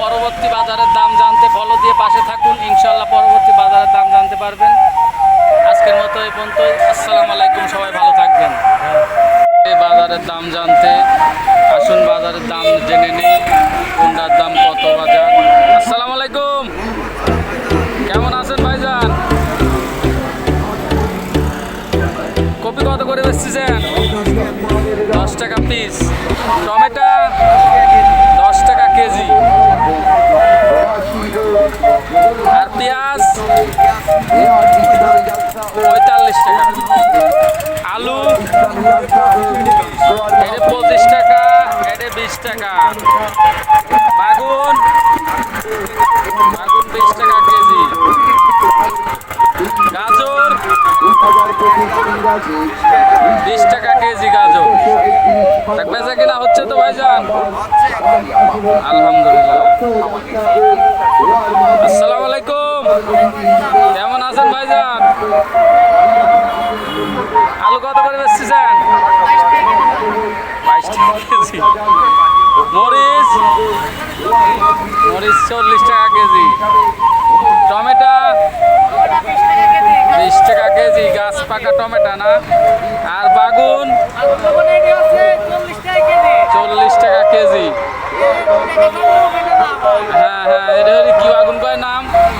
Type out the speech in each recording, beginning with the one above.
পরবর্তী বাজারের দাম জানতে ফলো দিয়ে পাশে থাকুন। ইনশাল্লাহ পরবর্তী বাজারের দাম জানতে পারবেন। আজকের মতো এই পর্যন্ত আসসালামু আলাইকুম, সবাই ভালো থাকবেন। এই বাজারের দাম জানতে আসুন, বাজারের দাম জেনে নেই কোনটার দাম কত বাজার। আসসালামু আলাইকুম। কেমন আছেন ভাইজান? কপি কত করে বেচতেছেন? দশ টাকা পিস টমেটো এটা পঁচিশ টাকা এটা বিশ টাকা। বাগুন বাগুন বিশ টাকা কেজি। গাজর, বিশ টাকা কেজি গাজর। বেচা কিনা হচ্ছে তো ভাইজান? আলহামদুলিল্লাহ। আসসালামু কেমন আছেন ভাইজান? আলু কত করে বেচতেছেন? বাইশ টাকা কেজি। মরিচ? মরিচ চল্লিশ টাকা কেজি। টমেটো? বিশ টাকা কেজি। গাছ পাকা টমেটো না? আর বাগুন? চল্লিশ টাকা কেজি। হ্যাঁ হ্যাঁ এটা কি বাগুন কয় নাম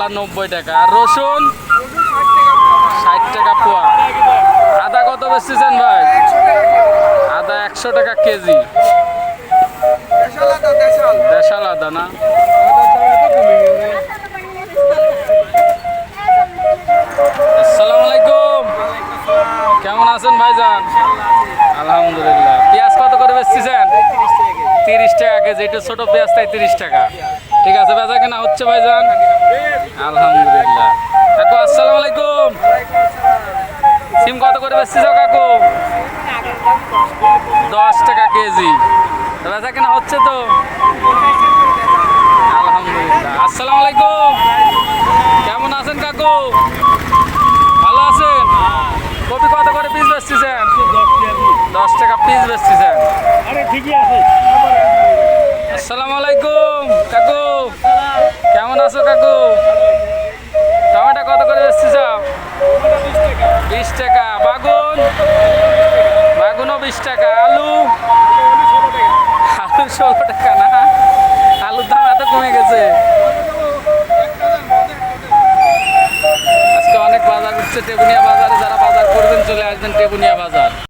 পাল্লা নব্বই টাকা। আর রসুন ষাট টাকা পোয়া। আদা কত বেচতেছেন ভাই? আদা একশো টাকা কেজি। দেশাল আদা না? আসসালামু আলাইকুম কেমন আছেন ভাইজান? আলহামদুলিল্লাহ। পেঁয়াজ কত তিরিশ টাকা কেজি। ছোট পেঁয়াজ, তাই তিরিশ টাকা। ঠিক আছে, বেচা কেনা হচ্ছে ভাইজান? আলহামদুলিল্লাহ। কাকু আসসালামু আলাইকুম। সিম কত করে কাকু? দশ টাকা কেজি। বেচা কেনা হচ্ছে তো? আলহামদুলিল্লাহ। আসসালামু আলাইকুম। কেমন আছেন কাকু? ভালো আছেন? কপি কত করে পিস বেচতেছেন? দশ টাকা পিস বেচতেছেন। আসসালামু আলাইকুম। কেমন আছো কাকু? টমেটো কত করে বেচতেছ বিশ টাকা। বাগুন? বাগুনও বিশ টাকা। আলু? আলু ষোলো টাকা না? আলুর দাম এত কমে গেছে। আজকে অনেক বাজার উঠছে, টেবুনিয়া বাজারে। যারা বাজার করবেন, চলে আসবেন টেবুনিয়া বাজার।